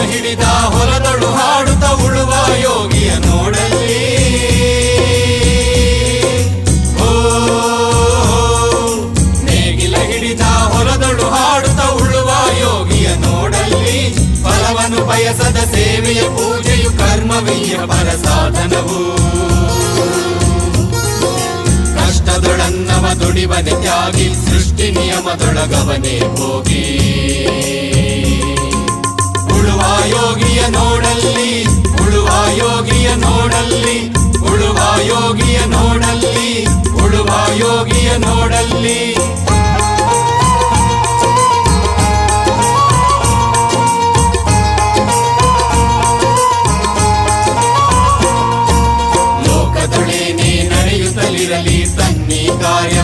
ಹಿಡಿದ ಹೊಲದಳು ಹಾಡುತ್ತ ಉಳುವ ಯೋಗಿಯ ನೋಡಲ್ಲಿ. ಓ ಹಿಡಿದ ಹೊಲದಳು ಹಾಡುತ್ತ ಉಳುವ ಯೋಗಿಯ ನೋಡಲಿ ಬಯಸದ ಸೇವೆಯ ಪೂಜೆಯು ಕರ್ಮವೀಯ ಪರ ಸಾಧನವು. ಕಷ್ಟದೊಡನ್ನವ ದುಡಿವನೆ ತ್ಯಾಗಿ, ಸೃಷ್ಟಿ ನಿಯಮದೊಳಗವನೇ ಹೋಗಿ ಯೋಗಿಯ ನೋಡಲ್ಲಿ ಉಳುವ ಯೋಗಿಯ ನೋಡಲ್ಲಿ. ಲೋಕದೊಳಿ ನೀ ನಡೆಯುತ್ತಲಿರಲಿ ತನ್ನಿ ಕಾರ್ಯ